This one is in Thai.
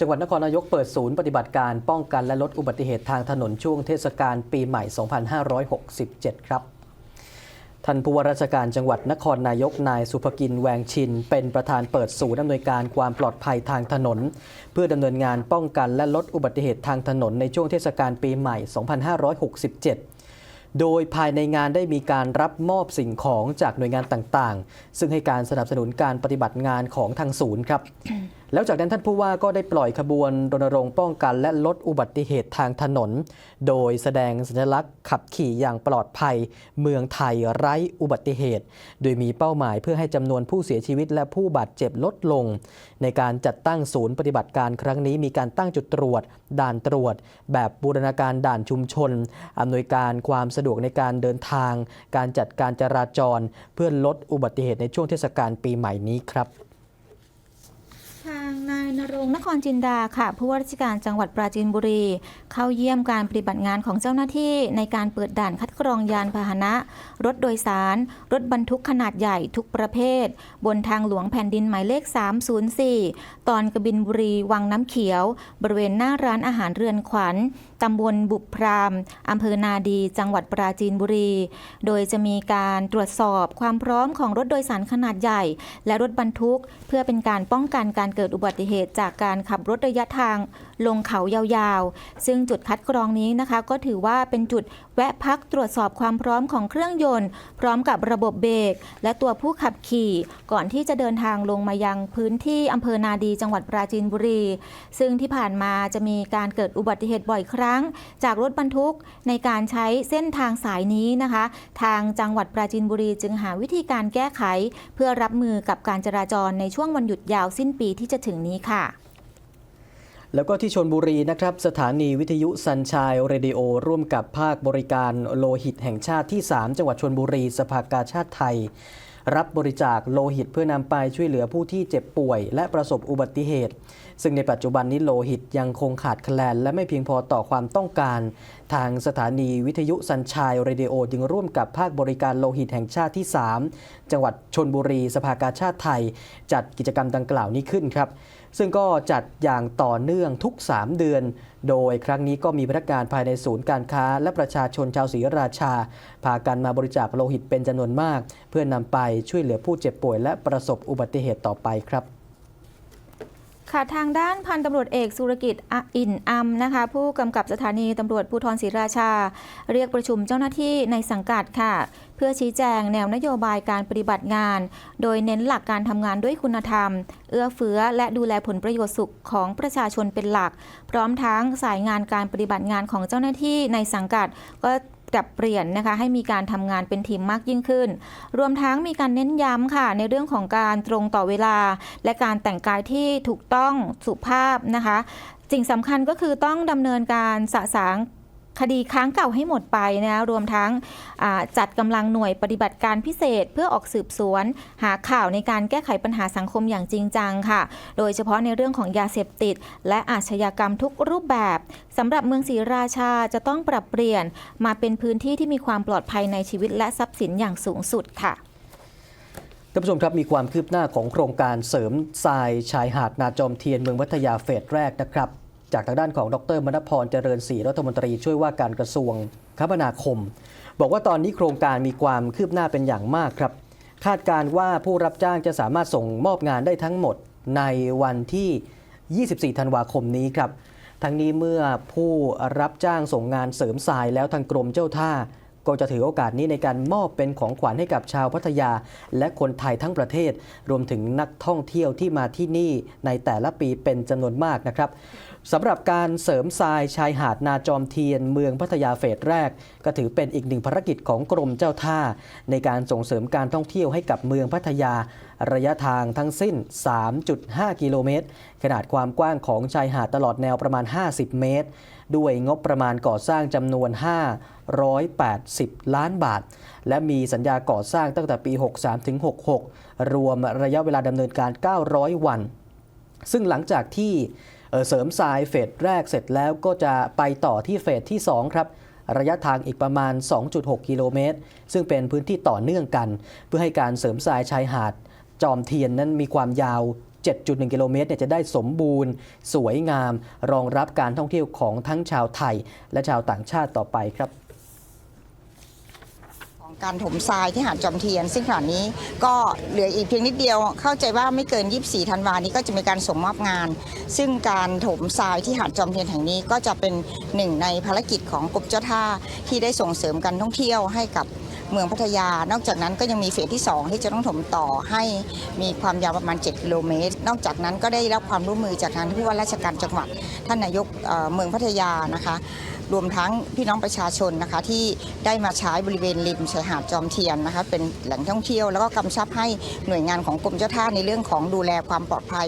จังหวัดนครนายกเปิดศูนย์ปฏิบัติการป้องกันและลดอุบัติเหตุทางถนนช่วงเทศกาลปีใหม่ 2567 ครับ ท่านผู้ว่าราชการจังหวัดนครนายกนายสุภกินแวงชิน เป็นประธานเปิดศูนย์อำนวยการความปลอดภัยทางถนน เพื่อดำเนินงานป้องกันและลดอุบัติเหตุทางถนนในช่วงเทศกาลปีใหม่ 2567โดยภายในงานได้มีการรับมอบสิ่งของจากหน่วยงานต่างๆ ซึ่งให้การสนับสนุนการปฏิบัติงานของทางศูนย์ครับแล้วจากนั้นท่านผู้ว่าก็ได้ปล่อยขบวนรณรงค์ป้องกัน และลดอุบัติเหตุทางถนน โดยแสดงสัญลักษณ์ขับขี่อย่างปลอดภัย เมืองไทยไร้อุบัติเหตุ โดยมีเป้าหมายเพื่อให้จำนวนผู้เสียชีวิตและผู้บาดเจ็บลดลง ในการจัดตั้งศูนย์ปฏิบัติการครั้งนี้มีการตั้งจุดตรวจ ด่านตรวจ แบบบูรณาการด่านชุมชนอำนวยการความสะดวกในการเดินทาง การจัดการจราจร เพื่อลดอุบัติเหตุในช่วงเทศกาลปีใหม่นี้ครับางนายนรงนครจินดาค่ะผู้ว่าราชการจังหวัดปราจีนบุรี เข้าเยี่ยมการปฏิบัติงานของเจ้าหน้าที่ ในการเปิดด่านคัดกรองยานพาหนะ รถโดยสาร รถบรรทุกขนาดใหญ่ทุกประเภท บนทางหลวงแผ่นดินหมายเลข 304 ตอนกบินบุรี วังน้ำเขียว บริเวณหน้าร้านอาหารเรือนขวัญตำบลบุพรามอำเภอนาดี จังหวัดปราจีนบุรี โดยจะมีการตรวจสอบความพร้อมของรถโดยสารขนาดใหญ่ และรถบรรทุก เพื่อเป็นการป้องกันการเกิดอุบัติเหตุจากการขับรถระยะทางลงเขายาวๆ ซึ่งจุดคัดกรองนี้นะคะ ก็ถือว่าเป็นจุดแวะพักตรวจสอบความพร้อมของเครื่องยนต์ พร้อมกับระบบเบรกและตัวผู้ขับขี่ ก่อนที่จะเดินทางลงมายังพื้นที่อำเภอนาดีจังหวัดปราจีนบุรี ซึ่งที่ผ่านมาจะมีการเกิดอุบัติเหตุบ่อยครั้ง จากรถบรรทุกในการใช้เส้นทางสายนี้นะคะ ทางจังหวัดปราจีนบุรีจึงหาวิธีการแก้ไข เพื่อรับมือกับการจราจรในช่วงวันหยุดยาวสิ้นปีที่จะถึงนี้ค่ะแล้วก็ที่ชนบุรีนะครับสถานีวิทยุสันชายเรดิโอ ร่วมกับภาคบริการโลหิตแห่งชาติที่ 3 จังหวัดชนบุรี สภากาชาติไทย รับบริจาคโลหิตเพื่อนำไปช่วยเหลือผู้ที่เจ็บป่วย และประสบอุบัติเหตุ ซึ่งในปัจจุบันนี้โลหิตยังคงขาดแคลน และไม่เพียงพอต่อความต้องการ ทางสถานีวิทยุสัญชัยเรดิโอจึงร่วมกับภาคบริการโลหิตแห่งชาติที่ 3 จังหวัดชนบุรี สภากาชาติไทย จัดกิจกรรมดังกล่าวนี้ขึ้นครับ ซึ่งก็จัดอย่างต่อเนื่องทุก 3 เดือน โดยครั้งนี้ก็มีพนักงานภายในศูนย์การค้า และประชาชนชาวศรีราชา พากันมาบริจาคโลหิตเป็นจำนวนมาก เพื่อนนำไปช่วยเหลือผู้เจ็บป่วยและประสบอุบัติเหตุต่อไปครับ ค่ะทางด้านพันตำรวจเอกสุรกิจอินอัมนะคะ ผู้กำกับสถานีตำรวจภูธรศรีราชา เรียกประชุมเจ้าหน้าที่ในสังกัดค่ะ เพื่อชี้แจงแนวนโยบายการปฏิบัติงาน โดยเน้นหลักการทำงานด้วยคุณธรรม เอื้อเฟื้อและดูแลผลประโยชน์สุขของประชาชนเป็นหลัก พร้อมทั้งสายงานการปฏิบัติงานของเจ้าหน้าที่ในสังกัด ก็ ปรับเปลี่ยนนะคะให้มีการทำงานเป็นทีมมากยิ่งขึ้น รวมทั้งมีการเน้นย้ำค่ะ ในเรื่องของการตรงต่อเวลา และการแต่งกายที่ถูกต้องสุภาพนะคะสิ่งสำคัญก็คือต้องดำเนินการสะสาง คดีค้างเก่าให้หมดไปนะรวมทั้งจัดกำลังหน่วยปฏิบัติการพิเศษเพื่อออกสืบสวน หาข่าวในการแก้ไขปัญหาสังคมอย่างจริงจังค่ะ โดยเฉพาะในเรื่องของยาเสพติด และอาชญากรรมทุกรูปแบบสำหรับเมืองศรีราชาจะต้องปรับเปลี่ยนมาเป็นพื้นที่ที่มีความปลอดภัยในชีวิตและทรัพย์สินอย่างสูงสุดค่ะท่านผู้ชมครับมีความคืบหน้าของโครงการเสริมทรายชายหาดนาจอมเทียนเมืองพัทยาเฟสแรกนะครับ จากทางด้านของดรมณพรเจริญศรีรัฐมนตรีช่วยว่าการกระทรวงคมนาคม บอกว่าตอนนี้โครงการมีความคืบหน้าเป็นอย่างมากครับ คาดการณ์ว่าผู้รับจ้างจะสามารถส่งมอบงานได้ทั้งหมดในวันที่ 24 ธันวาคมนี้ครับ ทั้งนี้เมื่อผู้รับจ้างส่งงานเสริมทรายแล้วทางกรมเจ้าท่า ก็จะถือโอกาสนี้ในการมอบเป็นของขวัญให้กับชาวพัทยา และคนไทยทั้งประเทศ รวมถึงนักท่องเที่ยวที่มาที่นี่ในแต่ละปีเป็นจำนวนมากนะครับสำหรับการเสริมทรายชายหาดนาจอมเทียนเมืองพัทยาเฟสแรก ก็ถือเป็นอีกหนึ่งภารกิจของกรมเจ้าท่า ในการส่งเสริมการท่องเที่ยวให้กับเมืองพัทยา ระยะทางทั้งสิ้น 3.5 กิโลเมตร ขนาดความกว้างของชายหาดตลอดแนวประมาณ 50 เมตร ด้วยงบประมาณก่อสร้างจำนวน 5 580 ล้านบาท และมีสัญญาก่อสร้างตั้งแต่ปี 63 ถึง 66 รวมระยะเวลาดำเนินการ 900 วัน ซึ่งหลังจากที่เสริมทรายเฟสแรกเสร็จแล้วก็จะไปต่อที่เฟสที่ 2 ครับระยะทางอีกประมาณ 2.6 กิโลเมตร ซึ่งเป็นพื้นที่ต่อเนื่องกัน เพื่อให้การเสริมทรายชายหาด จอมเทียนนั้นมีความยาว 7.1 กิโลเมตรเนี่ยจะได้สมบูรณ์ สวยงาม รองรับการท่องเที่ยวของทั้งชาวไทย และชาวต่างชาติต่อไปครับ การถมทรายที่หาดจอมเทียน ซึ่งขณะนี้ก็เหลืออีกเพียงนิดเดียว เข้าใจว่าไม่เกิน 24 ธันวานี้ก็จะมีการส่งมอบงาน ซึ่งการถมทรายที่หาดจอมเทียนแห่งนี้ก็จะเป็นหนึ่งในภารกิจของกรมเจ้าท่าที่ได้ส่งเสริมการท่องเที่ยวให้กับเมืองพัทยา นอกจากนั้นก็ยังมีเฟสที่ 2 ที่จะต้องถมต่อให้มีความยาวประมาณ 7 กิโลเมตร นอกจากนั้นก็ได้รับความร่วมมือจากทางผู้ว่าราชการจังหวัด ท่านนายกเเมืองพัทยานะคะ รวมทั้งพี่น้องประชาชนนะคะที่ได้มาใช้บริเวณริมชายหาดจอมเทียนนะคะเป็นแหล่งท่องเที่ยวแล้วก็กำชับให้หน่วยงานของกรมเจ้าท่าในเรื่องของดูแลความปลอดภัย